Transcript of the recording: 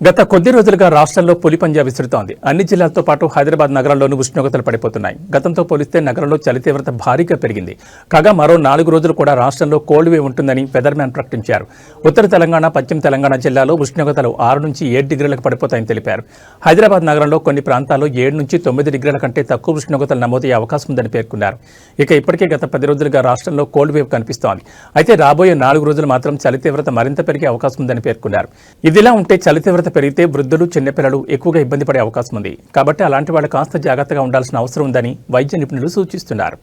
గత కొద్ది రోజులుగా రాష్ట్రంలో పులి పంజా విసురుతోంది అన్ని జిల్లాలతో పాటు హైదరాబాద్ నగరంలోనూ ఉష్ణోగ్రతలు పడిపోతున్నాయి. గతంతో పోలిస్తే నగరంలో చలి తీవ్రత భారీగా పెరిగింది. కాగా మరో నాలుగు రోజులు కూడా రాష్ట్రంలో కోల్డ్ వేవ్ ఉంటుందని వెదర్మ్యాన్ ప్రకటించారు. ఉత్తర తెలంగాణ పశ్చిమ తెలంగాణ జిల్లాలో ఉష్ణోగ్రతలు ఆరు నుంచి ఏడు డిగ్రీలకు పడిపోతాయని తెలిపారు. హైదరాబాద్ నగరంలో కొన్ని ప్రాంతాల్లో ఏడు నుంచి తొమ్మిది డిగ్రీల కంటే తక్కువ ఉష్ణోగ్రతలు నమోదయ్యే అవకాశం ఉందని పేర్కొన్నారు. ఇక ఇప్పటికే గత పది రోజులుగా రాష్ట్రంలో కోల్డ్ వేవ్ కనిపిస్తోంది. అయితే రాబోయే నాలుగు రోజులు మాత్రం చలి తీవ్రత మరింత పెరిగే అవకాశం ఉందని పేర్కొన్నారు. ఇదిలా ఉంటే చలి తీవ్రత పెరిగితే వృద్ధులు చిన్నపిల్లలు ఎక్కువగా ఇబ్బంది పడే అవకాశం ఉంది కాబట్టి అలాంటి వాళ్ళు కాస్త జాగ్రత్తగా ఉండాల్సిన అవసరం ఉందని వైద్య నిపుణులు సూచిస్తున్నారు.